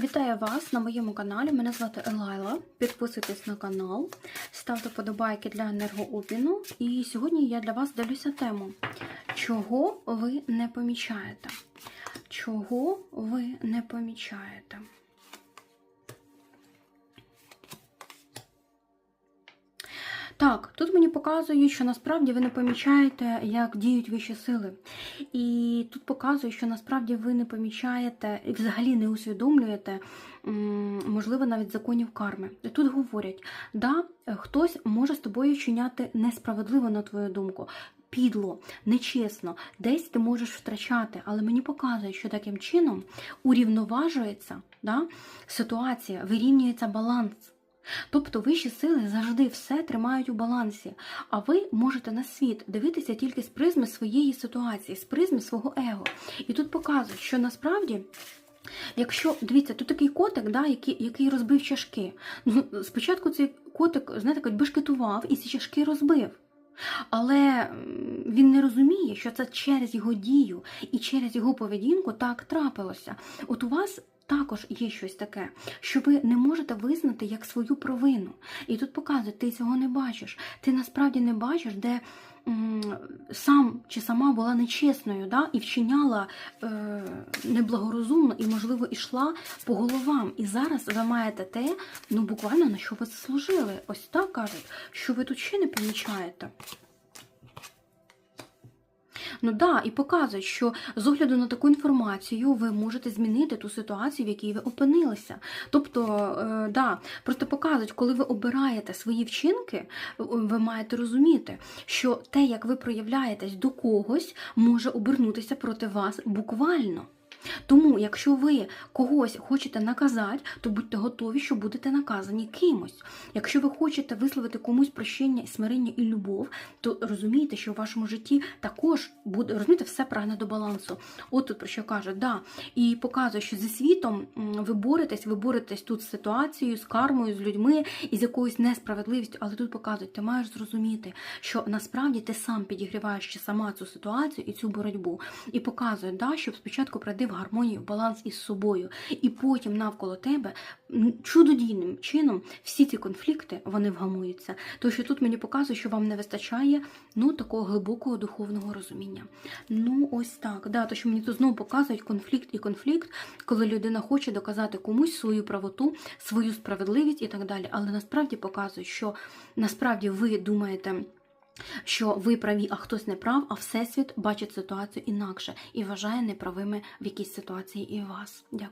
Вітаю вас на моєму каналі. Мене звати Елайла. Підписуйтесь на канал, ставте подобайки для енергообміну. І сьогодні я для вас дивлюся тему, чого ви не помічаєте. Чого ви не помічаєте? Так, тут мені показують, що насправді ви не помічаєте, як діють вищі сили. І тут показує, що насправді ви не помічаєте і взагалі не усвідомлюєте, можливо, навіть законів карми. Тут говорять, да, хтось може з тобою вчиняти несправедливо, на твою думку. Підло, нечесно, десь ти можеш втрачати, але мені показує, що таким чином урівноважується да, ситуація, вирівнюється баланс. Тобто вищі сили завжди все тримають у балансі, а ви можете на світ дивитися тільки з призми своєї ситуації, з призми свого его. І тут показують, що насправді. Якщо дивіться, тут такий котик, да, який, який розбив чашки. Ну, спочатку цей котик, знаєте, бешкетував і ці чашки розбив. Але він не розуміє, що це через його дію і через його поведінку так трапилося. От у вас також є щось таке, що ви не можете визнати як свою провину. І тут показують, ти цього не бачиш. Ти насправді не бачиш, де сам чи сама була нечесною, да, і вчиняла е, неблагорозумно, і, можливо, ішла по головам. І зараз ви маєте те, ну буквально на що ви заслужили. Ось так кажуть, що ви тут ще не помічаєте. Ну да, і показують, що з огляду на таку інформацію ви можете змінити ту ситуацію, в якій ви опинилися. Тобто, е, да, просто показують, коли ви обираєте свої вчинки, е, ви маєте розуміти, що те, як ви проявляєтесь до когось, може обернутися проти вас буквально. Тому, якщо ви когось хочете наказати, то будьте готові, що будете наказані кимось. Якщо ви хочете висловити комусь прощення, смирення і любов, то розумійте, що в вашому житті також буде розумієте, все прагне до балансу. От тут про що кажуть, да. І показує, що зі світом ви боретесь, ви боретесь тут з ситуацією, з кармою, з людьми і з якоюсь несправедливістю, але тут показують, ти маєш зрозуміти, що насправді ти сам підігріваєш ще сама цю ситуацію і цю боротьбу. І показує, да, щоб спочатку прийти в гармонію, баланс із собою, і потім навколо тебе чудодійним чином всі ці конфлікти вони вгамуються. Тому що тут мені показує, що вам не вистачає ну такого глибокого духовного розуміння. Ну, ось так. Да, то що мені тут знову показують конфлікт і конфлікт, коли людина хоче доказати комусь свою правоту, свою справедливість і так далі. Але насправді показують, що насправді ви думаєте. Що ви праві, а хтось не прав, а всесвіт бачить ситуацію інакше і вважає неправими в якійсь ситуації і вас. Дякую.